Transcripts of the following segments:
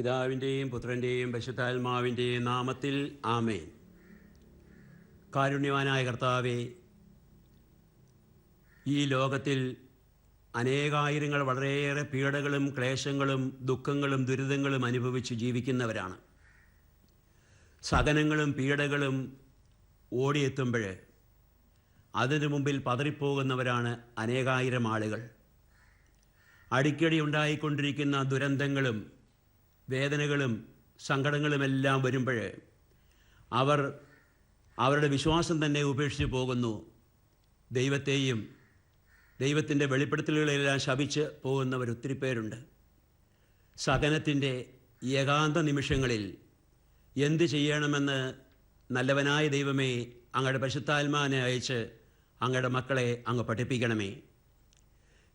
പിതാവിന്റെയും പുത്രന്റെയും പരിശുദ്ധാത്മാവിന്റെയും നാമത്തിൽ ആമേൻ. കാരുണ്യവാനായ കർത്താവെ ഈ ലോകത്തിൽ അനേകായിരങ്ങൾ വളരെയേറെ പീഡകളും ക്ലേശങ്ങളും ദുഃഖങ്ങളും ദുരിതങ്ങളും അനുഭവിച്ച് ജീവിക്കുന്നവരാണ്. സഹനങ്ങളും പീഡകളും ഓടിയെത്തുമ്പോൾ അതിനു മുമ്പിൽ പതറിപ്പോകുന്നവരാണ് അനേകായിരം ആളുകൾ. അടിക്കടി ഉണ്ടായിക്കൊണ്ടിരിക്കുന്ന ദുരന്തങ്ങളും വേദനകളും സങ്കടങ്ങളുമെല്ലാം വരുമ്പോൾ അവർ അവരുടെ വിശ്വാസം തന്നെ ഉപേക്ഷിച്ച് പോകുന്നു. ദൈവത്തെയും ദൈവത്തിന്റെ വെളിപ്പെടുത്തലുകളെല്ലാം ശപിച്ച് പോകുന്നവർ ഒത്തിരി പേരുണ്ട്. സഹനത്തിന്റെ ഏകാന്ത നിമിഷങ്ങളിൽ എന്ത് ചെയ്യണമെന്ന് നല്ലവനായ ദൈവമേ അങ്ങയുടെ പരിശുദ്ധാത്മാനെ അയച്ച് അങ്ങയുടെ മക്കളെ അങ്ങ് പഠിപ്പിക്കണമേ.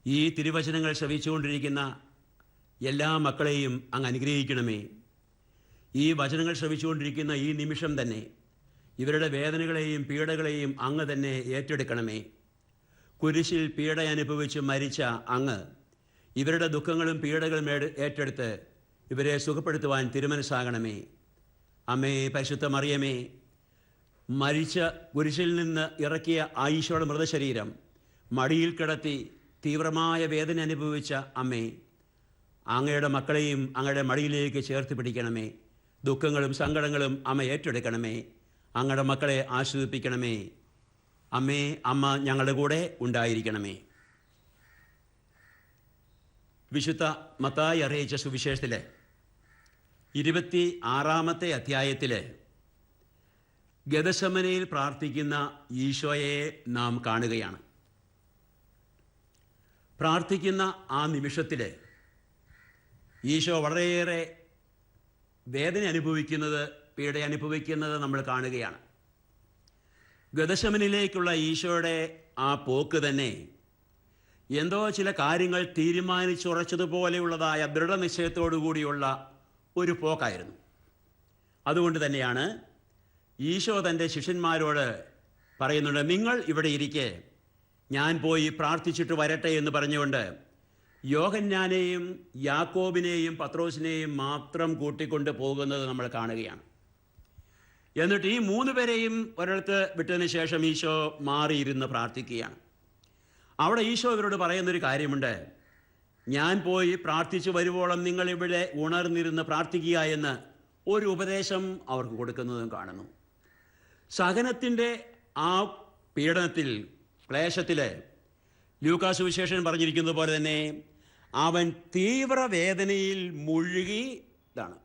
ഈ തിരുവചനങ്ങൾ ശ്രവിച്ചുകൊണ്ടിരിക്കുന്ന എല്ലാ മക്കളെയും അങ്ങ് അനുഗ്രഹിക്കണമേ. ഈ വചനങ്ങൾ ശ്രവിച്ചുകൊണ്ടിരിക്കുന്ന ഈ നിമിഷം തന്നെ ഇവരുടെ വേദനകളെയും പീഡകളെയും അങ്ങ് തന്നെ ഏറ്റെടുക്കണമേ. കുരിശിൽ പീഡ അനുഭവിച്ച് മരിച്ച അങ്ങ് ഇവരുടെ ദുഃഖങ്ങളും പീഡകളും ഏറ്റെടുത്ത് ഇവരെ സുഖപ്പെടുത്തുവാൻ തിരുമനസ്സാകണമേ. അമ്മേ പരിശുദ്ധ മറിയമേ മരിച്ച കുരിശിൽ നിന്ന് ഇറക്കിയ ആയിഷയുടെ മൃതശരീരം മടിയിൽ കിടത്തി തീവ്രമായ വേദന അനുഭവിച്ച അമ്മേ അങ്ങയുടെ മക്കളെയും അങ്ങയുടെ മടിയിലേക്ക് ചേർത്ത് പിടിക്കണമേ. ദുഃഖങ്ങളും സങ്കടങ്ങളും അമ്മ ഏറ്റെടുക്കണമേ. അങ്ങയുടെ മക്കളെ ആശ്വസിപ്പിക്കണമേ അമ്മേ അമ്മ ഞങ്ങളുടെ കൂടെ ഉണ്ടായിരിക്കണമേ. വിശുദ്ധ മത്തായി അറിയിച്ച സുവിശേഷത്തിലെ ഇരുപത്തി ആറാമത്തെ അധ്യായത്തിലെ ഗതശമനയിൽ പ്രാർത്ഥിക്കുന്ന ഈശോയെ നാം കാണുകയാണ്. പ്രാർത്ഥിക്കുന്ന ആ നിമിഷത്തിൽ ഈശോ വളരെയേറെ വേദന അനുഭവിക്കുന്നത് പീഡ അനുഭവിക്കുന്നത് നമ്മൾ കാണുകയാണ്. ഗതശമനിലേക്കുള്ള ഈശോയുടെ ആ പോക്ക് തന്നെ എന്തോ ചില കാര്യങ്ങൾ തീരുമാനിച്ചുറച്ചതുപോലെയുള്ളതായ ദൃഢനിശ്ചയത്തോടു കൂടിയുള്ള ഒരു പോക്കായിരുന്നു. അതുകൊണ്ട് തന്നെയാണ് ഈശോ തന്റെ ശിഷ്യന്മാരോട് പറയുന്നുണ്ട് നിങ്ങൾ ഇവിടെ ഇരിക്കെ ഞാൻ പോയി പ്രാർത്ഥിച്ചിട്ട് വരട്ടെ എന്ന് പറഞ്ഞുകൊണ്ട് യോഹന്നാനെയും യാക്കോബിനെയും പത്രോസിനെയും മാത്രം കൂട്ടിക്കൊണ്ട് പോകുന്നത് നമ്മൾ കാണുകയാണ്. എന്നിട്ട് ഈ മൂന്ന് പേരെയും ഒരിടത്ത് വിട്ടതിന് ശേഷം ഈശോ മാറിയിരുന്ന് പ്രാർത്ഥിക്കുകയാണ്. അവിടെ ഈശോ ഇവരോട് പറയുന്നൊരു കാര്യമുണ്ട്. ഞാൻ പോയി പ്രാർത്ഥിച്ചു വരുവോളം നിങ്ങൾ ഇവിടെ ഉണർന്നിരുന്ന് പ്രാർത്ഥിക്കുക എന്ന് ഒരു ഉപദേശം അവർക്ക് കൊടുക്കുന്നതും കാണുന്നു. സഹനത്തിന്റെ ആ പീഡനത്തിൽ ക്ലേശത്തിൽ ലൂക്കാസ് വിശേഷൻ പറഞ്ഞിരിക്കുന്നത് പോലെ തന്നെ അവൻ തീവ്രവേദനയിൽ മുഴുകി ഇതാണ്.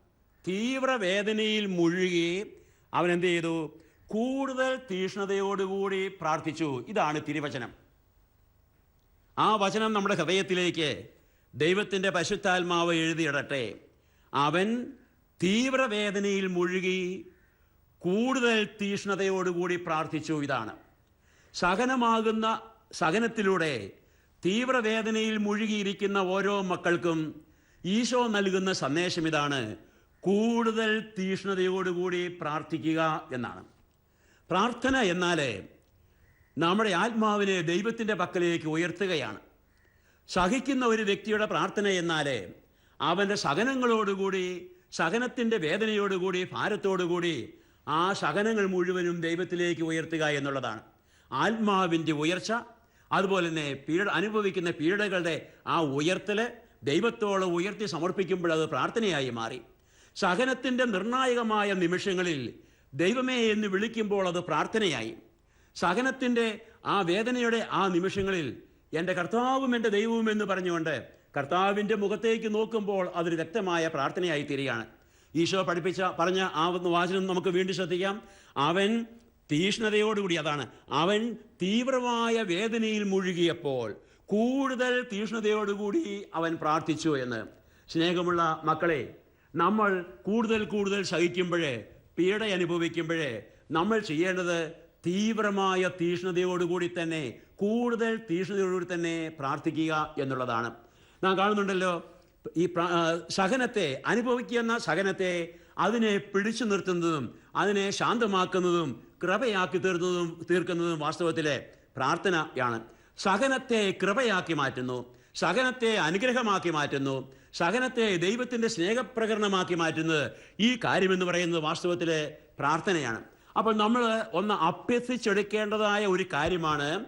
തീവ്രവേദനയിൽ മുഴുകി അവൻ എന്ത് ചെയ്തു? കൂടുതൽ തീഷ്ണതയോടുകൂടി പ്രാർത്ഥിച്ചു. ഇതാണ് തിരുവചനം. ആ വചനം നമ്മുടെ ഹൃദയത്തിലേക്ക് ദൈവത്തിന്റെ പശുത്താത്മാവ് എഴുതിയിടട്ടെ. അവൻ തീവ്രവേദനയിൽ മുഴുകി കൂടുതൽ തീഷ്ണതയോടുകൂടി പ്രാർത്ഥിച്ചു. ഇതാണ്. സഹനമാകുന്ന സഹനത്തിലൂടെ തീവ്രവേദനയിൽ മുഴുകിയിരിക്കുന്ന ഓരോ മക്കൾക്കും ഈശോ നൽകുന്ന സന്ദേശം ഇതാണ് കൂടുതൽ തീഷ്ണതയോടുകൂടി പ്രാർത്ഥിക്കുക എന്നാണ്. പ്രാർത്ഥന എന്നാൽ നമ്മുടെ ആത്മാവിനെ ദൈവത്തിന്റെ പക്കലേക്ക് ഉയർത്തുകയാണ്. സഹിക്കുന്ന ഒരു വ്യക്തിയുടെ പ്രാർത്ഥന എന്നാൽ അവന്റെ സഹനങ്ങളോടുകൂടി സഹനത്തിന്റെ വേദനയോടുകൂടി ഭാരത്തോടുകൂടി ആ സഹനങ്ങൾ മുഴുവനും ദൈവത്തിലേക്ക് ഉയർത്തുക എന്നുള്ളതാണ്. ആത്മാവിന്റെ ഉയർച്ച അതുപോലെ തന്നെ പീഡ അനുഭവിക്കുന്ന പീഡകളുടെ ആ ഉയർത്തൽ ദൈവത്തോളം ഉയർത്തി സമർപ്പിക്കുമ്പോൾ അത് പ്രാർത്ഥനയായി മാറി. സഹനത്തിന്റെ നിർണായകമായ നിമിഷങ്ങളിൽ ദൈവമേ എന്ന് വിളിക്കുമ്പോൾ അത് പ്രാർത്ഥനയായി. സഹനത്തിന്റെ ആ വേദനയുടെ ആ നിമിഷങ്ങളിൽ എന്റെ കർത്താവും എന്റെ ദൈവവും എന്ന് പറഞ്ഞുകൊണ്ട് കർത്താവിന്റെ മുഖത്തേക്ക് നോക്കുമ്പോൾ അതൊരു വ്യക്തമായ പ്രാർത്ഥനയായി തീരുകയാണ്. ഈശോ പഠിപ്പിച്ച പറഞ്ഞ ആ വാചനം നമുക്ക് വീണ്ടും ശ്രദ്ധിക്കാം. അവൻ തീഷ്ണതയോടുകൂടി അതാണ്. അവൻ തീവ്രമായ വേദനയിൽ മുഴുകിയപ്പോൾ കൂടുതൽ തീഷ്ണതയോടുകൂടി അവൻ പ്രാർത്ഥിച്ചു എന്ന്. സ്നേഹമുള്ള മക്കളെ നമ്മൾ കൂടുതൽ കൂടുതൽ സഹിക്കുമ്പോഴേ പീഡ അനുഭവിക്കുമ്പോഴേ നമ്മൾ ചെയ്യേണ്ടത് തീവ്രമായ തീഷ്ണതയോടുകൂടി തന്നെ കൂടുതൽ തീഷ്ണതയോടുകൂടി തന്നെ പ്രാർത്ഥിക്കുക എന്നുള്ളതാണ്. നാം കാണുന്നുണ്ടല്ലോ ഈ സഹനത്തെ അനുഭവിക്കുന്ന സഹനത്തെ അതിനെ പിടിച്ചു നിർത്തുന്നതും അതിനെ ശാന്തമാക്കുന്നതും കൃപയാക്കി തീർന്നതും തീർക്കുന്നതും വാസ്തവത്തിലെ പ്രാർത്ഥനയാണ്. സഹനത്തെ കൃപയാക്കി മാറ്റുന്നു. സഹനത്തെ അനുഗ്രഹമാക്കി മാറ്റുന്നു. സഹനത്തെ ദൈവത്തിന്റെ സ്നേഹപ്രകരണമാക്കി മാറ്റുന്നത് ഈ കാര്യമെന്ന് പറയുന്നത് വാസ്തവത്തിലെ പ്രാർത്ഥനയാണ്. അപ്പോൾ നമ്മൾ ഒന്ന് അഭ്യസിച്ചെടുക്കേണ്ടതായ ഒരു കാര്യമാണ്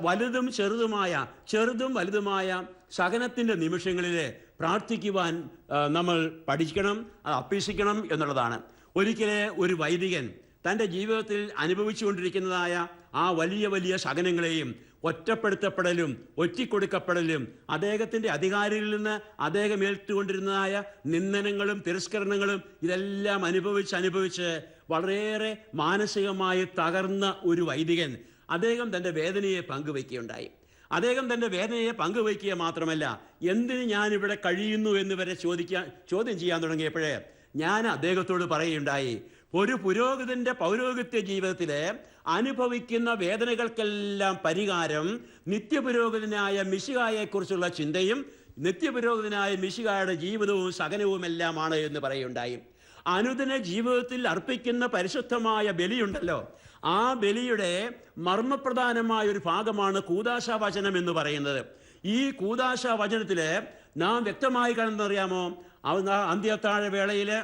വലുതും ചെറുതുമായ ചെറുതും വലുതുമായ സഹനത്തിന്റെ നിമിഷങ്ങളിൽ പ്രാർത്ഥിക്കുവാൻ നമ്മൾ പഠിക്കണം അത് അഭ്യസിക്കണം എന്നുള്ളതാണ്. ഒരിക്കലെ ഒരു വൈദികൻ തന്റെ ജീവിതത്തിൽ അനുഭവിച്ചുകൊണ്ടിരിക്കുന്നതായ ആ വലിയ വലിയ ശകനങ്ങളെയും ഒറ്റപ്പെടുത്തപ്പെടലും ഒറ്റിക്കൊടുക്കപ്പെടലും അദ്ദേഹത്തിന്റെ അധികാരിയിൽ നിന്ന് അദ്ദേഹം ഏറ്റുകൊണ്ടിരുന്നതായ നിന്ദനങ്ങളും തിരസ്കരണങ്ങളും ഇതെല്ലാം അനുഭവിച്ച് അനുഭവിച്ച് വളരെയേറെ മാനസികമായി തകർന്ന ഒരു വൈദികൻ അദ്ദേഹം തന്റെ വേദനയെ പങ്കുവയ്ക്കുകയുണ്ടായി. അദ്ദേഹം തന്റെ വേദനയെ പങ്കുവയ്ക്കുക മാത്രമല്ല എന്തിന് ഞാനിവിടെ കഴിയുന്നു എന്ന് വരെ ചോദിക്കാൻ ചോദ്യം ചെയ്യാൻ തുടങ്ങിയപ്പോഴേ ഞാൻ അദ്ദേഹത്തോട് പറയുകയുണ്ടായി ഒരു പുരോഹിതന്റെ പൗരോഹിത്യ ജീവിതത്തിലെ അനുഭവിക്കുന്ന വേദനകൾക്കെല്ലാം പരിഹാരം നിത്യപുരോഹിതനായ മിശികായെക്കുറിച്ചുള്ള ചിന്തയും നിത്യപുരോഹിതനായ മിശികായുടെ ജീവിതവും സഹനവും സഹനവുമെല്ലാമാണ് എന്ന് പറയുണ്ടായി. അനുദിന ജീവിതത്തിൽ അർപ്പിക്കുന്ന പരിശുദ്ധമായ ബലിയുണ്ടല്ലോ. ആ ബലിയുടെ മർമ്മപ്രധാനമായ ഒരു ഭാഗമാണ് കൂതാശ വചനം എന്ന് പറയുന്നത്. ഈ കൂതാശ വചനത്തിൽ നാം വ്യക്തമായി കാണുന്നറിയാമോ അന്ത്യത്താഴ വേളയിൽ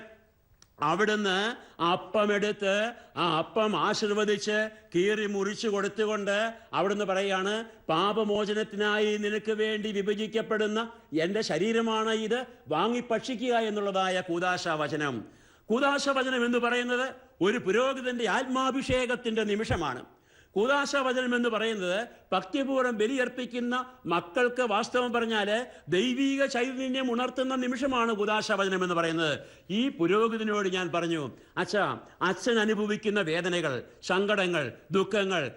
അവിടുന്ന് അപ്പമെടുത്ത് ആ അപ്പം ആശീർവദിച്ച് കീറി മുറിച്ചു കൊടുത്തുകൊണ്ട് അവിടുന്ന് പറയാണ് പാപമോചനത്തിനായി നിനക്ക് വേണ്ടി വിഭജിക്കപ്പെടുന്ന എന്റെ ശരീരമാണ് ഇത്. വാങ്ങി ഭക്ഷിക്കുക എന്നുള്ളതായ കൂതാശ വചനം. കൂതാശ വചനം എന്ന് പറയുന്നത് ഒരു പുരോഹിതന്റെ ആത്മാഭിഷേകത്തിന്റെ നിമിഷമാണ്. കൂതാശ വചനം എന്ന് പറയുന്നത് ഭക്തിപൂർവം ബലിയർപ്പിക്കുന്ന മക്കൾക്ക് വാസ്തവം പറഞ്ഞാൽ ദൈവീക ചൈതന്യം ഉണർത്തുന്ന നിമിഷമാണ് കൂതാശ വചനം എന്ന് പറയുന്നത്. ഈ പുരോഗതിനോട് ഞാൻ പറഞ്ഞു അച്ഛ അച്ഛൻ അനുഭവിക്കുന്ന വേദനകൾ സങ്കടങ്ങൾ ദുഃഖങ്ങൾ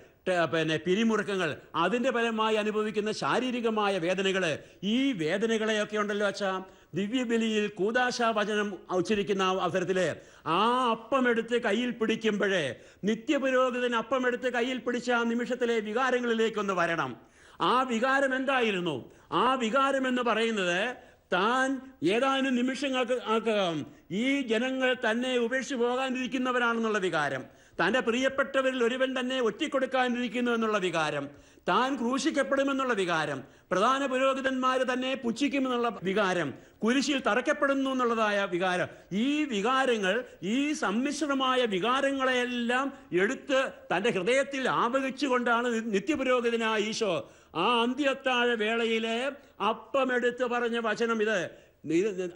പിന്നെ പിരിമുറുക്കങ്ങൾ അതിന്റെ ഫലമായി അനുഭവിക്കുന്ന ശാരീരികമായ വേദനകൾ ഈ വേദനകളെയൊക്കെ ഉണ്ടല്ലോ അച്ഛാ. ദിവ്യബലിയിൽ കൂതാശ വചനം ഉച്ചരിക്കുന്ന അവസരത്തിൽ ആ അപ്പം എടുത്ത് കയ്യിൽ പിടിക്കുമ്പോഴേ നിത്യപുരോഹിതൻ അപ്പം എടുത്ത് കയ്യിൽ പിടിച്ച ആ നിമിഷത്തിലെ വികാരങ്ങളിലേക്കൊന്ന് വരണം. ആ വികാരം എന്തായിരുന്നു? ആ വികാരം എന്ന് പറയുന്നത് താൻ ഏതാനും നിമിഷങ്ങൾക്ക് ആക്കാം ഈ ജനങ്ങൾ തന്നെ ഉപേക്ഷിച്ച് പോകാനിരിക്കുന്നവരാണെന്നുള്ള വികാരം. തന്റെ പ്രിയപ്പെട്ടവരിൽ ഒരുവൻ തന്നെ ഒറ്റിക്കൊടുക്കാനിരിക്കുന്നു എന്നുള്ള വികാരം. താൻ ക്രൂശിക്കപ്പെടുമെന്നുള്ള വികാരം പ്രധാന പുരോഹിതന്മാർ തന്നെ പുച്ഛിക്കുമെന്നുള്ള വികാരം കുരിശിൽ തറയ്ക്കപ്പെടുന്നു എന്നുള്ളതായ വികാരം ഈ വികാരങ്ങൾ ഈ സമ്മിശ്രമായ വികാരങ്ങളെയെല്ലാം എടുത്ത് തന്റെ ഹൃദയത്തിൽ ആവഹിച്ചുകൊണ്ടാണ് നിത്യപുരോഹിതനായ ഈശോ ആ അന്ത്യത്താഴ വേളയിലെ അപ്പമെടുത്ത് പറഞ്ഞ വചനം ഇത്.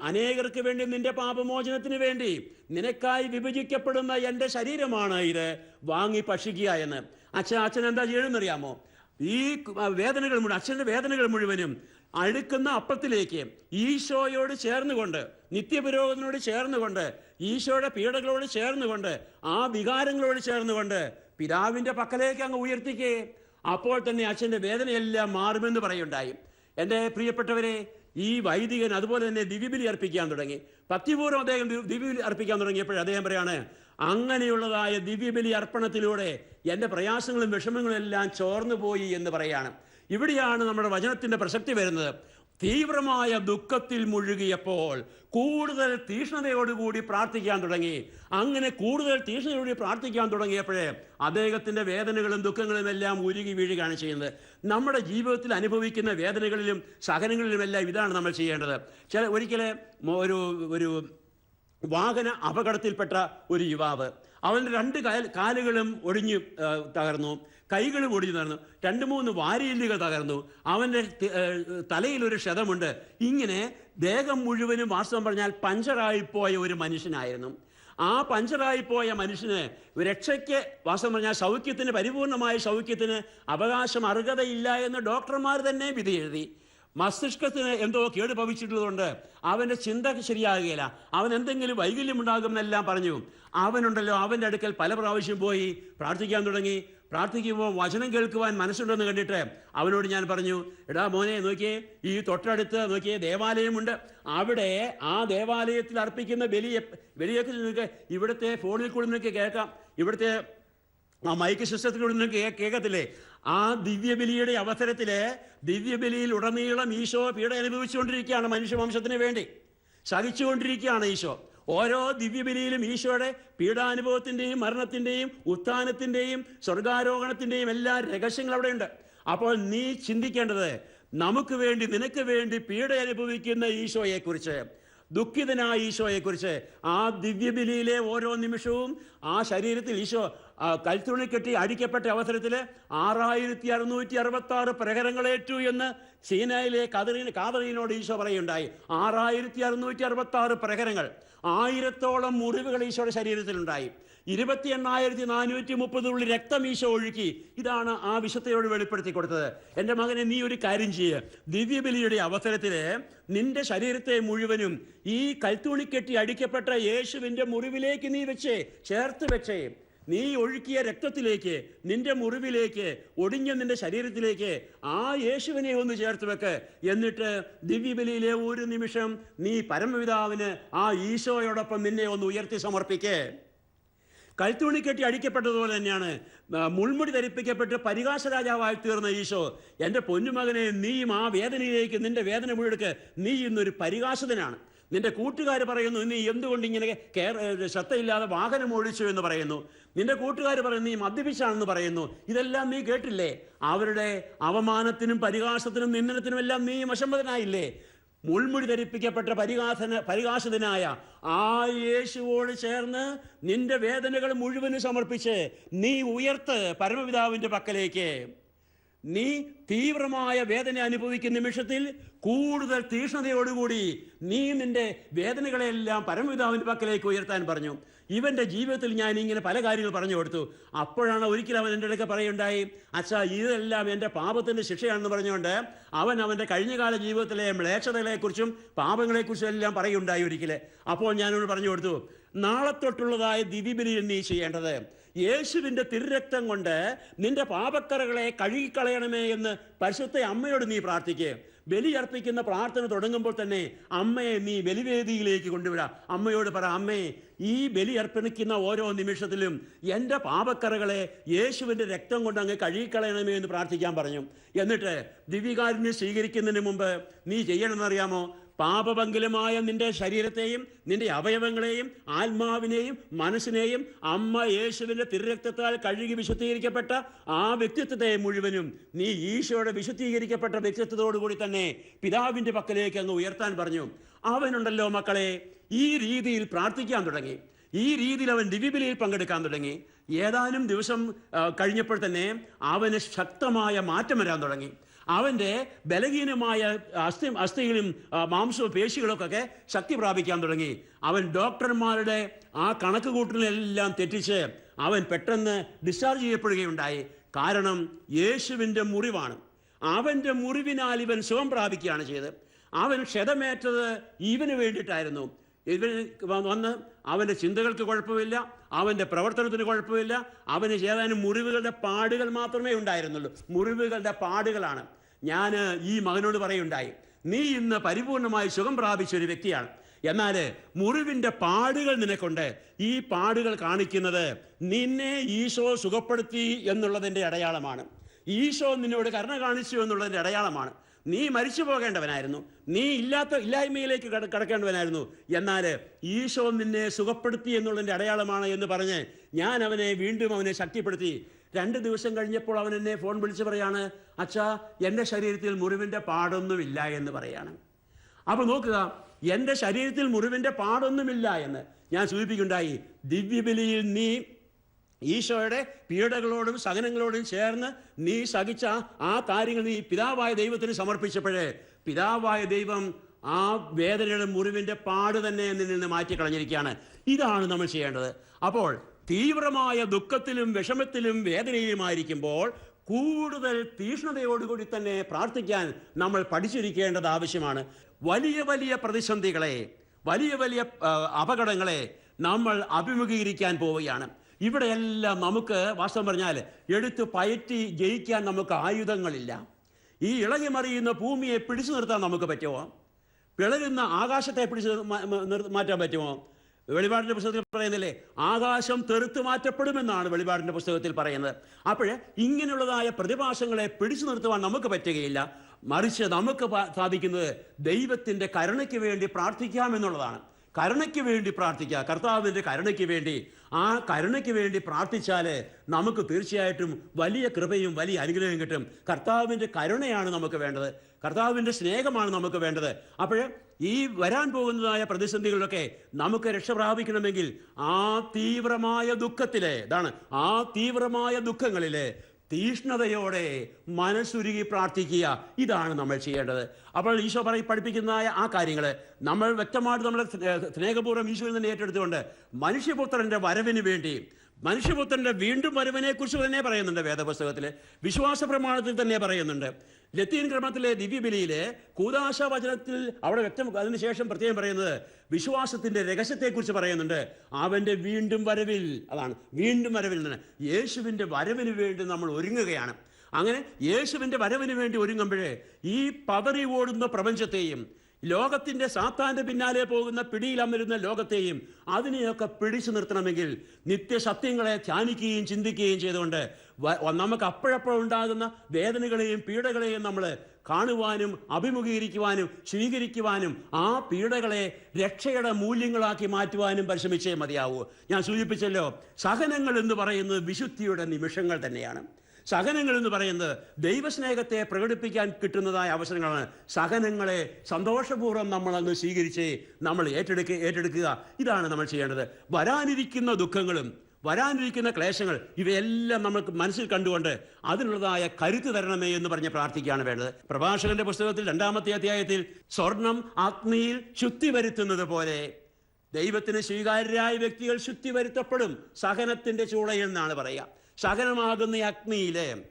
അനേകർക്ക് വേണ്ടി നിന്റെ പാപമോചനത്തിന് വേണ്ടി നിനക്കായി വിഭജിക്കപ്പെടുന്ന എന്റെ ശരീരമാണ് ഇത്. വാങ്ങി ഭക്ഷിക്കുക എന്ന്. അച്ഛൻ അച്ഛൻ എന്താ ചെയ്യണമെന്നറിയാമോ? ഈ വേദനകൾ മുഴുവൻ അച്ഛന്റെ വേദനകൾ മുഴുവനും അടുക്കുന്ന അപ്പത്തിലേക്ക് ഈശോയോട് ചേർന്നുകൊണ്ട് നിത്യപുരോഗതിനോട് ചേർന്നുകൊണ്ട് ഈശോയുടെ പീഡകളോട് ചേർന്നുകൊണ്ട് ആ വികാരങ്ങളോട് ചേർന്നുകൊണ്ട് പിതാവിന്റെ പക്കലേക്ക് അങ്ങ് ഉയർത്തിക്കേ. അപ്പോൾ തന്നെ അച്ഛന്റെ വേദനയെല്ലാം മാറുമെന്ന് പറയുണ്ടായി. എന്റെ പ്രിയപ്പെട്ടവരെ ഈ വൈദികൻ അതുപോലെ തന്നെ ദിവ്യബലി അർപ്പിക്കാൻ തുടങ്ങി. ഭക്തിപൂർവം അദ്ദേഹം ദിവ- ദിവ്യബലി അർപ്പിക്കാൻ തുടങ്ങിയപ്പോൾ അദ്ദേഹം പറയാണ് അങ്ങനെയുള്ളതായ ദിവ്യബലി അർപ്പണത്തിലൂടെ എന്റെ പ്രയാസങ്ങളും വിഷമങ്ങളും എല്ലാം ചോർന്നു പോയി എന്ന് പറയാണ്. ഇവിടെയാണ് നമ്മുടെ വചനത്തിന്റെ പ്രസക്തി വരുന്നത്. തീവ്രമായ ദുഃഖത്തിൽ മുഴുകിയപ്പോൾ കൂടുതൽ തീഷ്ണതയോടുകൂടി പ്രാർത്ഥിക്കാൻ തുടങ്ങി. അങ്ങനെ കൂടുതൽ തീഷ്ണതയോടുകൂടി പ്രാർത്ഥിക്കാൻ തുടങ്ങിയപ്പോഴേ അദ്ദേഹത്തിന്റെ വേദനകളും ദുഃഖങ്ങളും എല്ലാം ഉരുകി വീഴുകയാണ് ചെയ്യുന്നത്. നമ്മുടെ ജീവിതത്തിൽ അനുഭവിക്കുന്ന വേദനകളിലും സഹനങ്ങളിലുമെല്ലാം ഇതാണ് നമ്മൾ ചെയ്യേണ്ടത്. ചില ഒരിക്കലെ ഒരു ഒരു വാഹന അപകടത്തിൽപ്പെട്ട ഒരു യുവാവ്. അവന്റെ രണ്ട് കാലുകളും ഒടിഞ്ഞു തകർന്നു. കൈകളും ഒടിഞ്ഞു തകർന്നു. രണ്ട് മൂന്ന് വാരിയല്ലുകൾ തകർന്നു. അവന്റെ തലയിൽ ഒരു ക്ഷതമുണ്ട്. ഇങ്ങനെ ദേഹം മുഴുവനും വാസ്തവം പറഞ്ഞാൽ പഞ്ചറായിപ്പോയ ഒരു മനുഷ്യനായിരുന്നു. ആ പഞ്ചറായിപ്പോയ മനുഷ്യന് രക്ഷയ്ക്ക് വാസ്തവം പറഞ്ഞാൽ സൗഖ്യത്തിന് പരിപൂർണമായ സൗഖ്യത്തിന് അവകാശം അർഹതയില്ല എന്ന് ഡോക്ടർമാർ തന്നെ വിധിയെഴുതി. മസ്തിഷ്കത്തിന് എന്തോ കേട് ഭവിച്ചിട്ടുള്ളതുകൊണ്ട് അവന്റെ ചിന്ത ശരിയാകുകയില്ല. അവൻ എന്തെങ്കിലും വൈകല്യം ഉണ്ടാകുമെന്നെല്ലാം പറഞ്ഞു. അവനുണ്ടല്ലോ അവന്റെ അടുക്കൽ പല പ്രാവശ്യം പോയി പ്രാർത്ഥിക്കാൻ തുടങ്ങി. പ്രാർത്ഥിക്കുമ്പോൾ വചനം കേൾക്കുവാൻ മനസ്സുണ്ടെന്ന് കണ്ടിട്ട് അവനോട് ഞാൻ പറഞ്ഞു എടാ മോനെ നോക്കിയേ ഈ തൊട്ടടുത്ത് നോക്കിയേ ദേവാലയമുണ്ട്. അവിടെ ആ ദേവാലയത്തിൽ അർപ്പിക്കുന്ന ബലിയെ ബലിയൊക്കെ നിങ്ങൾക്ക് ഇവിടുത്തെ ഫോണിൽ കൂടി നിങ്ങൾക്ക് കേൾക്കാം. ഇവിടുത്തെ ആ മൈക്ക് കേ- കേൾക്കത്തില്ലേ? ആ ദിവ്യബലിയുടെ അവസരത്തിൽ ദിവ്യബലിയിൽ ഉടനീളം ഈശോ പീഡ അനുഭവിച്ചുകൊണ്ടിരിക്കുകയാണ് മനുഷ്യവംശത്തിന് വേണ്ടി. സഹിച്ചുകൊണ്ടിരിക്കുകയാണ് ഈശോ. ഓരോ ദിവ്യബലിയിലും ഈശോയുടെ പീഡാനുഭവത്തിന്റെയും മരണത്തിന്റെയും ഉത്ഥാനത്തിന്റെയും സ്വർഗാരോഹണത്തിന്റെയും എല്ലാ രഹസ്യങ്ങൾ അവിടെയുണ്ട്. അപ്പോൾ നീ ചിന്തിക്കേണ്ടത് നമുക്ക് വേണ്ടി നിനക്ക് വേണ്ടി പീഡ അനുഭവിക്കുന്ന ഈശോയെക്കുറിച്ച് ദുഃഖിതനായ ഈശോയെക്കുറിച്ച് ആ ദിവ്യബിലിയിലെ ഓരോ നിമിഷവും ആ ശരീരത്തിൽ ഈശോ കൽത്തുണി കെട്ടി അടിക്കപ്പെട്ട അവസരത്തിൽ ആറായിരത്തി അറുന്നൂറ്റി അറുപത്തി ആറ് പ്രഹരങ്ങളേറ്റു എന്ന് സീനയിലെ കതറീൻ കാതറീനോട് ഈശോ പറയുണ്ടായി ആറായിരത്തി അറുന്നൂറ്റി അറുപത്തി ആറ് പ്രഹരങ്ങൾ ആയിരത്തോളം മുറിവുകൾ ഈശോയുടെ ശരീരത്തിലുണ്ടായി. ഇരുപത്തി എണ്ണായിരത്തി നാനൂറ്റി മുപ്പത് ഉള്ളിൽ രക്തം ഈശോ ഒഴുക്കി. ഇതാണ് ആ വിശുദ്ധയോട് വെളിപ്പെടുത്തി കൊടുത്തത്. എന്റെ മകനെ നീ ഒരു കാര്യം ചെയ്യ. ദിവ്യബലിയുടെ അവസരത്തിൽ നിന്റെ ശരീരത്തെ മുഴുവനും ഈ കൽത്തുണിക്കെട്ടി അടിക്കപ്പെട്ട യേശുവിന്റെ മുറിവിലേക്ക് നീ വെച്ചേ. ചേർത്ത് വെച്ചേ. നീ ഒഴുക്കിയ രക്തത്തിലേക്ക് നിന്റെ മുറിവിലേക്ക് ഒടിഞ്ഞ നിന്റെ ശരീരത്തിലേക്ക് ആ യേശുവിനെ ഒന്ന് ചേർത്ത് വെക്ക്. എന്നിട്ട് ദിവ്യബലിയിലെ ഒരു നിമിഷം നീ പരമപിതാവിന് ആ ഈശോയോടൊപ്പം നിന്നെ ഒന്ന് ഉയർത്തി സമർപ്പിക്കേ. കഴുത്തുണി കെട്ടി അടിക്കപ്പെട്ടതുപോലെ തന്നെയാണ് മുൾമുടി ധരിപ്പിക്കപ്പെട്ട് പരിഹാസ രാജാവായി തീർന്ന ഈശോ. എന്റെ പൊന്നുമകനെ നീയും ആ വേദനയിലേക്ക് നിന്റെ വേദന മുഴുവെടുക്ക് നീ ഇന്നൊരു പരിഹാസത്തിനാണ് നിന്റെ കൂട്ടുകാർ പറയുന്നു നീ എന്തുകൊണ്ട് ഇങ്ങനെ കെയർ ശ്രദ്ധയില്ലാതെ വാഹനം ഓടിച്ചു എന്ന് പറയുന്നു? നിന്റെ കൂട്ടുകാർ പറയുന്നു നീ മദ്യപിച്ചാണെന്ന് പറയുന്നു. ഇതെല്ലാം നീ കേട്ടില്ലേ? അവരുടെ അവമാനത്തിനും പരിഹാസത്തിനും നിന്ദനത്തിനും എല്ലാം നീ വശംബദനായില്ലേ മുൾമുടി ധരിപ്പിക്കപ്പെട്ട പരിഹാസന പരിഹാസിതനായ ആ യേശുവോട് ചേർന്ന് നിന്റെ വേദനകൾ മുഴുവനും സമർപ്പിച്ച് നീ ഉയർത്ത് പരമപിതാവിന്റെ പക്കലേക്ക്. നീ തീവ്രമായ വേദന അനുഭവിക്കുന്ന നിമിഷത്തിൽ കൂടുതൽ തീക്ഷ്ണതയോടുകൂടി നീ നിന്റെ വേദനകളെല്ലാം പരമപിതാവിന്റെ പക്കലേക്ക് ഉയർത്താൻ പറഞ്ഞു. ഇവന്റെ ജീവിതത്തിൽ ഞാൻ ഇങ്ങനെ പല കാര്യങ്ങൾ പറഞ്ഞു കൊടുത്തു. അപ്പോഴാണ് ഒരിക്കലും അവൻ എന്റെ അടുക്ക പറയുണ്ടായി അച്ഛാ ഇതെല്ലാം എന്റെ പാപത്തിന്റെ ശിക്ഷയാണെന്ന് പറഞ്ഞുകൊണ്ട് അവൻ അവന്റെ കഴിഞ്ഞകാല ജീവിതത്തിലെ മ്ലേച്ഛതകളെക്കുറിച്ചും പാപങ്ങളെക്കുറിച്ചും എല്ലാം പറയുണ്ടായി ഒരിക്കലെ. അപ്പോൾ ഞാനോട് പറഞ്ഞു കൊടുത്തു നാളെ തൊട്ടുള്ളതായ ദിവ്യബലിയിൽ നീ ചെയ്യേണ്ടത് യേശുവിന്റെ തിരുരക്തം കൊണ്ട് നിന്റെ പാപക്കറകളെ കഴുകിക്കളയണമേ എന്ന് പരിശുദ്ധ അമ്മയോട് നീ പ്രാർത്ഥിക്കുക ബലി അർപ്പിക്കുന്ന പ്രാർത്ഥന തുടങ്ങുമ്പോൾ തന്നെ അമ്മയെ നീ ബലിവേദിയിലേക്ക് കൊണ്ടുവിടാം. അമ്മയോട് പറ അമ്മേ ഈ ബലി അർപ്പണിക്കുന്ന ഓരോ നിമിഷത്തിലും എന്റെ പാപക്കറകളെ യേശുവിന്റെ രക്തം കൊണ്ട് അങ്ങ് കഴുകിക്കളയണമേ എന്ന് പ്രാർത്ഥിക്കാൻ പറഞ്ഞു. എന്നിട്ട് ദിവ്യകാരുണ്യം സ്വീകരിക്കുന്നതിന് മുമ്പ് നീ ചെയ്യണമെന്നറിയാമോ? പാപപങ്കിലമായ നിന്റെ ശരീരത്തെയും നിന്റെ അവയവങ്ങളെയും ആത്മാവിനെയും മനസ്സിനെയും അമ്മ യേശുവിന്റെ തിരുരക്തത്താൽ കഴുകി വിശുദ്ധീകരിക്കപ്പെട്ട ആ വ്യക്തിത്വത്തെ മുഴുവനും നീ ഈശോയുടെ വിശുദ്ധീകരിക്കപ്പെട്ട വ്യക്തിത്വത്തോടുകൂടി തന്നെ പിതാവിന്റെ പക്കലേക്ക് അങ്ങ് ഉയർത്താൻ പറഞ്ഞു. അവനുണ്ടല്ലോ മക്കളെ ഈ രീതിയിൽ പ്രാർത്ഥിക്കാൻ തുടങ്ങി. ഈ രീതിയിൽ അവൻ ദിവ്യബലിയിൽ പങ്കെടുക്കാൻ തുടങ്ങി. ഏതാനും ദിവസം കഴിഞ്ഞപ്പോൾ തന്നെ അവന് ശക്തമായ മാറ്റം വരാൻ തുടങ്ങി. അവന്റെ ബലഹീനമായ അസ്ഥി അസ്ഥികളും മാംസവും പേശികളൊക്കെ ശക്തി പ്രാപിക്കാൻ തുടങ്ങി. അവൻ ഡോക്ടർമാരുടെ ആ കണക്ക് കൂട്ടലെല്ലാം തെറ്റിച്ച് അവൻ പെട്ടെന്ന് ഡിസ്ചാർജ് ചെയ്യപ്പെടുകയുണ്ടായി. കാരണം യേശുവിന്റെ മുറിവാണ്. അവന്റെ മുറിവിനാൽ ഇവൻ സുഖം പ്രാപിക്കുകയാണ് ചെയ്തത്. അവൻ ക്ഷതമേറ്റത് ഇവന് വേണ്ടിയിട്ടായിരുന്നു. ഇവൻ വന്ന് അവന്റെ ചിന്തകൾക്ക് കുഴപ്പമില്ല അവന്റെ പ്രവർത്തനത്തിന് കുഴപ്പമില്ല അവന് ഏതാനും മുറിവുകളുടെ പാടുകൾ മാത്രമേ ഉണ്ടായിരുന്നുള്ളൂ. മുറിവുകളുടെ പാടുകളാണ്. ഞാൻ ഈ മകനോട് പറയുണ്ടായി നീ ഇന്ന് പരിപൂർണമായി സുഖം പ്രാപിച്ച ഒരു വ്യക്തിയാണ്. എന്നാൽ മുറിവിന്റെ പാടുകൾ നിനക്കൊണ്ട്. ഈ പാടുകൾ കാണിക്കുന്നത് നിന്നെ ഈശോ സുഖപ്പെടുത്തി എന്നുള്ളതിന്റെ അടയാളമാണ്. ഈശോ നിന്നോട് കരുണ കാണിച്ചു എന്നുള്ളതിന്റെ അടയാളമാണ്. നീ മരിച്ചു പോകേണ്ടവനായിരുന്നു. നീ ഇല്ലാത്ത ഇല്ലായ്മയിലേക്ക് കട- കടക്കേണ്ടവനായിരുന്നു. എന്നാൽ ഈശോ നിന്നെ സുഖപ്പെടുത്തി എന്നുള്ളതിന്റെ അടയാളമാണ് എന്ന് പറഞ്ഞ് ഞാൻ അവനെ വീണ്ടും അവനെ ശക്തിപ്പെടുത്തി. രണ്ട് ദിവസം കഴിഞ്ഞപ്പോൾ അവൻ എന്നെ ഫോൺ വിളിച്ച് പറയാണ് അച്ഛാ എന്റെ ശരീരത്തിൽ മുറിവിന്റെ പാടൊന്നുമില്ല എന്ന് പറയാണ്. അപ്പോൾ നോക്കുക എന്റെ ശരീരത്തിൽ മുറിവിന്റെ പാടൊന്നുമില്ല എന്ന്. ഞാൻ സൂചിപ്പിക്കുണ്ടായി ദിവ്യബലിയിൽ നീ ഈശോയുടെ പീഡകളോടും സഹനങ്ങളോടും ചേർന്ന് നീ സഹിച്ച ആ കാര്യങ്ങൾ നീ പിതാവായ ദൈവത്തിന് സമർപ്പിച്ചപ്പോഴേ പിതാവായ ദൈവം ആ വേദനയുടെ മുറിവിന്റെ പാട് തന്നെ എന്നിൽ നിന്ന് മാറ്റിക്കളഞ്ഞിരിക്കുകയാണ്. ഇതാണ് നമ്മൾ ചെയ്യേണ്ടത്. അപ്പോൾ തീവ്രമായ ദുഃഖത്തിലും വിഷമത്തിലും വേദനയിലുമായിരിക്കുമ്പോൾ കൂടുതൽ തീഷ്ണതയോടുകൂടി തന്നെ പ്രാർത്ഥിക്കാൻ നമ്മൾ പഠിച്ചിരിക്കേണ്ടത് ആവശ്യമാണ്. വലിയ വലിയ പ്രതിസന്ധികളെ വലിയ വലിയ അപകടങ്ങളെ നമ്മൾ അഭിമുഖീകരിക്കാൻ പോവുകയാണ്. ഇവിടെയെല്ലാം നമുക്ക് വാസ്തവം പറഞ്ഞാൽ എടുത്ത് പയറ്റി ജയിക്കാൻ നമുക്ക് ആയുധങ്ങളില്ല. ഈ ഇളകി മറിയുന്ന ഭൂമിയെ പിടിച്ചു നിർത്താൻ നമുക്ക് പറ്റുമോ? പിളരുന്ന ആകാശത്തെ പിടിച്ചു മാറ്റാൻ പറ്റുമോ? വെളിപാടിന്റെ പുസ്തകത്തിൽ പറയുന്നില്ലേ? ആകാശം തെറുത്തു മാറ്റപ്പെടുമെന്നാണ് വെളിപാടിന്റെ പുസ്തകത്തിൽ പറയുന്നത്. അപ്പോൾ ഇങ്ങനെയുള്ളതായ പ്രതിഭാസങ്ങളെ പിടിച്ചു നിർത്തുവാൻ നമുക്ക് പറ്റുകയില്ല. മറിച്ച് നമുക്ക് സാധിക്കുന്നത് ദൈവത്തിന്റെ കരുണയ്ക്ക് വേണ്ടി പ്രാർത്ഥിക്കാം എന്നുള്ളതാണ്. കരുണയ്ക്ക് വേണ്ടി പ്രാർത്ഥിക്കുക. കർത്താവിന്റെ കരുണയ്ക്ക് വേണ്ടി. ആ കരുണയ്ക്ക് വേണ്ടി പ്രാർത്ഥിച്ചാൽ നമുക്ക് തീർച്ചയായിട്ടും വലിയ കൃപയും വലിയ അനുഗ്രഹവും കിട്ടും. കർത്താവിന്റെ കരുണയാണ് നമുക്ക് വേണ്ടത്. കർത്താവിന്റെ സ്നേഹമാണ് നമുക്ക് വേണ്ടത്. അപ്പോൾ ഈ വരാൻ പോകുന്നതായ പ്രതിസന്ധികളിലൊക്കെ നമുക്ക് രക്ഷ പ്രാപിക്കണമെങ്കിൽ ആ തീവ്രമായ ദുഃഖത്തിലെ ഇതാണ് ആ തീവ്രമായ ദുഃഖങ്ങളിലെ തീഷ്ണതയോടെ മനസ്സുരുകി പ്രാർത്ഥിക്കുക. ഇതാണ് നമ്മൾ ചെയ്യേണ്ടത്. അപ്പോൾ ഈശോ പറയി പഠിപ്പിക്കുന്നതായ ആ കാര്യങ്ങൾ നമ്മൾ വ്യക്തമായിട്ട് നമ്മൾ സ്നേഹപൂർവം ഈശോയിൽ നിന്ന് ഏറ്റെടുത്തുകൊണ്ട് മനുഷ്യപുത്രന്റെ വരവിന് വേണ്ടി മനുഷ്യപുത്രന്റെ വീണ്ടും വരവിനെ കുറിച്ച് തന്നെ പറയുന്നുണ്ട് വേദപുസ്തകത്തിൽ വിശ്വാസ പ്രമാണത്തിൽ തന്നെ പറയുന്നുണ്ട്. ലത്തീൻ ക്രമത്തിലെ ദിവ്യബലിയിലെ കൂതാശ വചനത്തിൽ അവിടെ വ്യക്തം അതിനുശേഷം പ്രത്യേകം പറയുന്നത് വിശ്വാസത്തിന്റെ രഹസ്യത്തെക്കുറിച്ച് പറയുന്നുണ്ട്. അവന്റെ വീണ്ടും വരവിൽ അതാണ് വീണ്ടും വരവിൽ നിന്ന് യേശുവിന്റെ വരവിന് വേണ്ടി നമ്മൾ ഒരുങ്ങുകയാണ്. അങ്ങനെ യേശുവിന്റെ വരവിന് വേണ്ടി ഒരുങ്ങുമ്പോഴേ ഈ പതറി ഓടുന്ന പ്രപഞ്ചത്തെയും ലോകത്തിന്റെ സാത്താന്റെ പിന്നാലെ പോകുന്ന പിടിയിലമരുന്ന ലോകത്തെയും അതിനെയൊക്കെ പിടിച്ചു നിർത്തണമെങ്കിൽ നിത്യസത്യങ്ങളെ ധ്യാനിക്കുകയും ചിന്തിക്കുകയും ചെയ്തുകൊണ്ട് നമുക്ക് അപ്പോഴപ്പോഴുണ്ടാകുന്ന വേദനകളെയും പീഡകളെയും നമ്മൾ കാണുവാനും അഭിമുഖീകരിക്കുവാനും സ്വീകരിക്കുവാനും ആ പീഡകളെ രക്ഷയുടെ മൂല്യങ്ങളാക്കി മാറ്റുവാനും പരിശ്രമിച്ചേ മതിയാവൂ. ഞാൻ സൂചിപ്പിച്ചല്ലോ സഹനങ്ങൾ എന്ന് പറയുന്നത് വിശുദ്ധിയുടെ നിമിഷങ്ങൾ തന്നെയാണ്. സഹനങ്ങൾ എന്ന് പറയുന്നത് ദൈവസ്നേഹത്തെ പ്രകടിപ്പിക്കാൻ കിട്ടുന്നതായ അവസരങ്ങളാണ്. സഹനങ്ങളെ സന്തോഷപൂർവം നമ്മൾ അങ്ങ് സ്വീകരിച്ച് നമ്മൾ ഏറ്റെടുക്കുക ഏറ്റെടുക്കുക. ഇതാണ് നമ്മൾ ചെയ്യേണ്ടത്. വരാനിരിക്കുന്ന ദുഃഖങ്ങളും വരാനിരിക്കുന്ന ക്ലേശങ്ങൾ ഇവയെല്ലാം നമുക്ക് മനസ്സിൽ കണ്ടുകൊണ്ട് അതിനുള്ളതായ കരുത്ത് തരണമേ എന്ന് പറഞ്ഞ് പ്രാർത്ഥിക്കുകയാണ് വേണ്ടത്. പ്രഭാഷകന്റെ പുസ്തകത്തിൽ രണ്ടാമത്തെ അധ്യായത്തിൽ സ്വർണം അഗ്നിയിൽ ശുദ്ധി വരുത്തുന്നത് പോലെ ദൈവത്തിന് സ്വീകാര്യരായ വ്യക്തികൾ ശുദ്ധി വരുത്തപ്പെടും. സഹനത്തിന്റെ ചൂളയിൽ നിന്നാണ് പറയുക. സഹനമാകുന്ന ഈ അഗ്നിയിലെ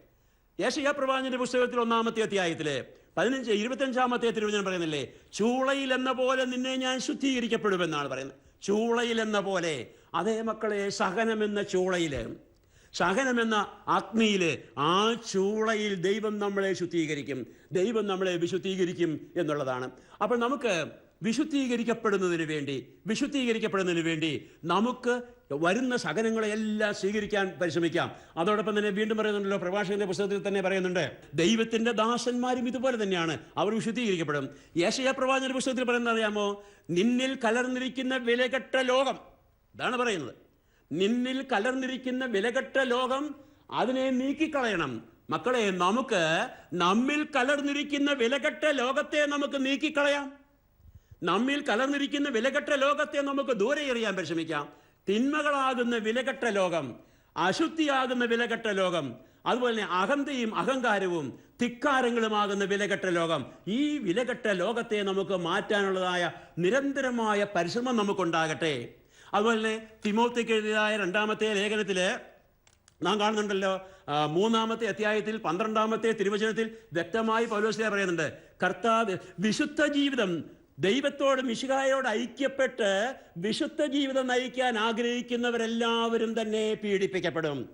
യേശയ്യ പ്രവാചന്റെ പുസ്തകത്തിൽ ഒന്നാമത്തെ അധ്യായത്തിലെ പതിനഞ്ച് ഇരുപത്തഞ്ചാമത്തെ തിരുവചനം പറയുന്നില്ലേ ചൂളയിൽ എന്ന പോലെ നിന്നെ ഞാൻ ശുദ്ധീകരിക്കപ്പെടുമെന്നാണ് പറയുന്നത്. ചൂളയിൽ എന്ന പോലെ. അതേ മക്കളെ സഹനമെന്ന ചൂളയിൽ സഹനമെന്ന അഗ്നിയിൽ ആ ചൂളയിൽ ദൈവം നമ്മളെ ശുദ്ധീകരിക്കും ദൈവം നമ്മളെ വിശുദ്ധീകരിക്കും എന്നുള്ളതാണ്. അപ്പോൾ നമുക്ക് വിശുദ്ധീകരിക്കപ്പെടുന്നതിന് വേണ്ടി വിശുദ്ധീകരിക്കപ്പെടുന്നതിന് വേണ്ടി നമുക്ക് വരുന്ന സഹനങ്ങളെല്ലാം സ്വീകരിക്കാൻ പരിശ്രമിക്കാം. അതോടൊപ്പം തന്നെ വീണ്ടും പറയുന്നുണ്ടല്ലോ പ്രഭാഷകന്റെ പുസ്തകത്തിൽ തന്നെ പറയുന്നുണ്ട് ദൈവത്തിന്റെ ദാസന്മാരും ഇതുപോലെ തന്നെയാണ് അവർ വിശുദ്ധീകരിക്കപ്പെടും. യേശയ പ്രവാചന പുസ്തകത്തിൽ പറയുന്നത് അറിയാമോ? നിന്നിൽ കലർന്നിരിക്കുന്ന വിലകെട്ട ലോകം ഇതാണ് പറയുന്നത്. നിന്നിൽ കലർന്നിരിക്കുന്ന വിലകെട്ട ലോകം അതിനെ നീക്കിക്കളയണം. മക്കളെ നമുക്ക് നമ്മിൽ കലർന്നിരിക്കുന്ന വിലകെട്ട ലോകത്തെ നമുക്ക് നീക്കിക്കളയാം. നമ്മിൽ കലർന്നിരിക്കുന്ന വിലകെട്ട ലോകത്തെ നമുക്ക് ദൂരെ എറിയാൻ പരിശ്രമിക്കാം. തിന്മകളാകുന്ന വിലകെട്ട ലോകം അശുദ്ധിയാകുന്ന വിലകെട്ട ലോകം അതുപോലെ തന്നെ അഹന്തയും അഹങ്കാരവും ധിക്കാരങ്ങളുമാകുന്ന വിലകെട്ട ലോകം. ഈ വിലകെട്ട ലോകത്തെ നമുക്ക് മാറ്റാനുള്ളതായ നിരന്തരമായ പരിശ്രമം നമുക്കുണ്ടാകട്ടെ. അതുപോലെ തന്നെ തിമോത്തിക്ക് എഴുതിയതായ രണ്ടാമത്തെ ലേഖനത്തിൽ നാം കാണുന്നുണ്ടല്ലോ മൂന്നാമത്തെ അധ്യായത്തിൽ പന്ത്രണ്ടാമത്തെ തിരുവചനത്തിൽ വ്യക്തമായി പൗലോസിനെ പറയുന്നുണ്ട് കർത്താവ് വിശുദ്ധ ജീവിതം ദൈവത്തോട് മിശികായോട് ഐക്യപ്പെട്ട് വിശുദ്ധ ജീവിതം നയിക്കാൻ ആഗ്രഹിക്കുന്നവരെല്ലാവരും തന്നെ പീഡിപ്പിക്കപ്പെടും.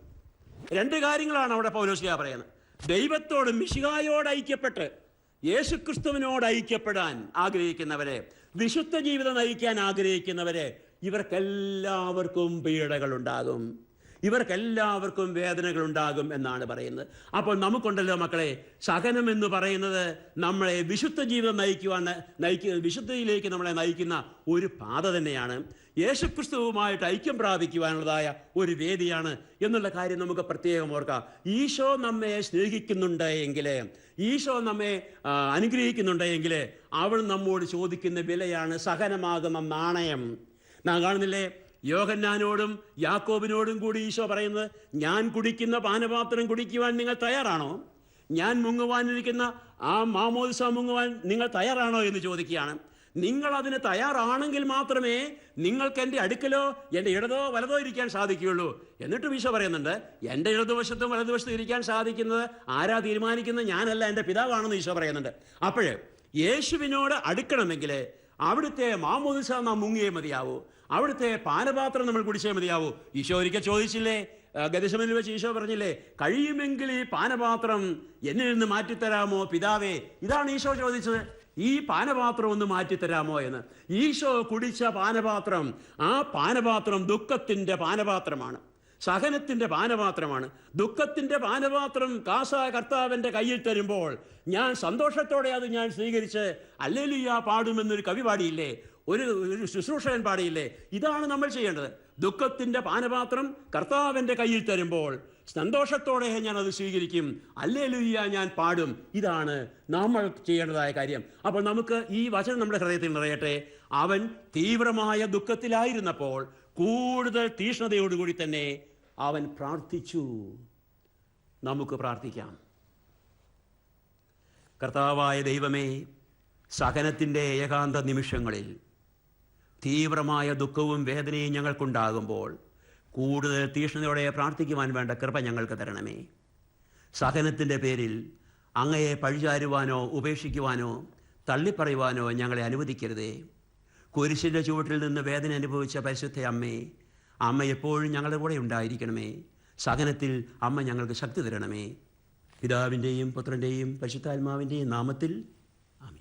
രണ്ട് കാര്യങ്ങളാണ് അവിടെ പൗലോസിക പറയുന്നത്. ദൈവത്തോട് മിശികായോട് ഐക്യപ്പെട്ട് യേശുക്രിസ്തുവിനോട് ഐക്യപ്പെടാൻ ആഗ്രഹിക്കുന്നവരെ വിശുദ്ധ ജീവിതം നയിക്കാൻ ആഗ്രഹിക്കുന്നവരെ ഇവർക്കെല്ലാവർക്കും പീഡകൾ ഉണ്ടാകും ഇവർക്കെല്ലാവർക്കും വേദനകൾ ഉണ്ടാകും എന്നാണ് പറയുന്നത്. അപ്പോൾ നമുക്കുണ്ടല്ലോ മക്കളെ സഹനം എന്ന് പറയുന്നത് നമ്മളെ വിശുദ്ധ ജീവിതം നയിക്കുവാൻ നയിക്കുക വിശുദ്ധയിലേക്ക് നമ്മളെ നയിക്കുന്ന ഒരു പാത തന്നെയാണ്. യേശുക്രിസ്തുവുമായിട്ട് ഐക്യം പ്രാപിക്കുവാനുള്ളതായ ഒരു വേദിയാണ് എന്നുള്ള കാര്യം നമുക്ക് പ്രത്യേകം ഓർക്കാം. ഈശോ നമ്മെ സ്നേഹിക്കുന്നുണ്ട് എങ്കിൽ ഈശോ നമ്മെ അനുഗ്രഹിക്കുന്നുണ്ട് എങ്കിൽ അവൾ നമ്മോട് ചോദിക്കുന്ന വിലയാണ് സഹനമാകുന്ന നാണയം. നാം കാണുന്നില്ലേ? യോഹന്നാനോടും യാക്കോബിനോടും കൂടി ഈശോ പറയുന്നത് ഞാൻ കുടിക്കുന്ന പാനപാത്രം കുടിക്കുവാൻ നിങ്ങൾ തയ്യാറാണോ? ഞാൻ മുങ്ങുവാനിരിക്കുന്ന ആ മാമോദിസ മുങ്ങുവാൻ നിങ്ങൾ തയ്യാറാണോ? എന്ന് ചോദിക്കുകയാണ്. നിങ്ങൾ അതിന് തയ്യാറാണെങ്കിൽ മാത്രമേ നിങ്ങൾക്ക് എന്റെ അടുക്കലോ എന്റെ ഇടതോ വലതോ ഇരിക്കാൻ സാധിക്കുകയുള്ളൂ. എന്നിട്ടും ഈശോ പറയുന്നുണ്ട് എന്റെ ഇടതുവശത്തും വലതുവശത്തും ഇരിക്കാൻ സാധിക്കുന്നത് ആരാ തീരുമാനിക്കുന്നത്? ഞാനല്ല എന്റെ പിതാവാണെന്ന് ഈശോ പറയുന്നുണ്ട്. അപ്പോഴേ യേശുവിനോട് അടുക്കണമെങ്കിൽ അവിടുത്തെ മാമോദിസ നാം മുങ്ങിയേ മതിയാവൂ. അവിടുത്തെ പാനപാത്രം നമ്മൾ കുടിച്ചേ മതിയാവൂ. ഈശോ ഒരിക്കൽ ചോദിച്ചില്ലേ? ഗതിശമനിൽ വെച്ച് ഈശോ പറഞ്ഞില്ലേ? കഴിയുമെങ്കിൽ ഈ പാനപാത്രം എന്നിൽ നിന്ന് മാറ്റിത്തരാമോ പിതാവേ? ഇതാണ് ഈശോ ചോദിച്ചത്. ഈ പാനപാത്രം ഒന്ന് മാറ്റിത്തരാമോ എന്ന്. ഈശോ കുടിച്ച പാനപാത്രം ആ പാനപാത്രം ദുഃഖത്തിന്റെ പാനപാത്രമാണ്. സഹനത്തിന്റെ പാനപാത്രമാണ്. ദുഃഖത്തിന്റെ പാനപാത്രം കാസ കർത്താവിന്റെ കയ്യിൽ തരുമ്പോൾ ഞാൻ സന്തോഷത്തോടെ അത് ഞാൻ സ്വീകരിച്ച് അല്ലേലുയ്യ പാടുമെന്നൊരു കവി പാടിയില്ലേ? ഒരു ഒരു ശുശ്രൂഷകൻ പാടിയില്ലേ? ഇതാണ് നമ്മൾ ചെയ്യേണ്ടത്. ദുഃഖത്തിന്റെ പാനപാത്രം കർത്താവിന്റെ കയ്യിൽ തരുമ്പോൾ സന്തോഷത്തോടെ ഞാൻ അത് സ്വീകരിക്കും. അല്ലേ ലുയ്യ ഞാൻ പാടും. ഇതാണ് നമ്മൾ ചെയ്യേണ്ടതായ കാര്യം. അപ്പോൾ നമുക്ക് ഈ വചനം നമ്മുടെ ഹൃദയത്തിൽ നിറയട്ടെ. അവൻ തീവ്രമായ ദുഃഖത്തിലായിരുന്നപ്പോൾ കൂടുതൽ തീഷ്ണതയോടുകൂടി തന്നെ അവൻ പ്രാർത്ഥിച്ചു. നമുക്ക് പ്രാർത്ഥിക്കാം. കർത്താവായ ദൈവമേ സഹനത്തിന്റെ ഏകാന്ത നിമിഷങ്ങളിൽ തീവ്രമായ ദുഃഖവും വേദനയും ഞങ്ങൾക്കുണ്ടാകുമ്പോൾ കൂടുതൽ തീഷ്ണതയോടെ പ്രാർത്ഥിക്കുവാൻ വേണ്ട കൃപ ഞങ്ങൾക്ക് തരണമേ. സഹനത്തിന്റെ പേരിൽ അങ്ങയെ പഴിചാരുവാനോ ഉപേക്ഷിക്കുവാനോ തള്ളിപ്പറയുവാനോ ഞങ്ങളെ അനുവദിക്കരുതേ. കുരിശിന്റെ ചുവട്ടിൽ നിന്ന് വേദന അനുഭവിച്ച പരിശുദ്ധ അമ്മേ അമ്മ എപ്പോഴും ഞങ്ങളുടെ കൂടെ ഉണ്ടായിരിക്കണമേ. സഹനത്തിൽ അമ്മ ഞങ്ങൾക്ക് ശക്തി തരണമേ. പിതാവിന്റെയും പുത്രന്റെയും പരിശുദ്ധാത്മാവിന്റെയും നാമത്തിൽ ആമേൻ.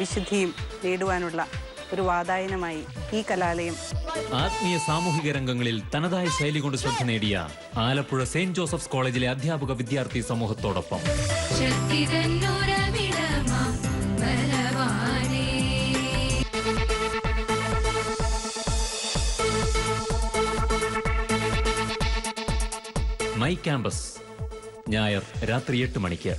വിശുദ്ധിയും നേടുവാനുള്ള ഒരു വാതായനമായി ഈ കലാലയം. ആത്മീയ സാമൂഹിക രംഗങ്ങളിൽ തനതായ ശൈലി കൊണ്ട് ശ്രദ്ധ നേടിയ ആലപ്പുഴ സെന്റ് ജോസഫ്സ് കോളേജിലെ അധ്യാപക വിദ്യാർത്ഥി സമൂഹത്തോടൊപ്പം. മൈ ക്യാമ്പസ് ഞായർ രാത്രി എട്ട് മണിക്ക്.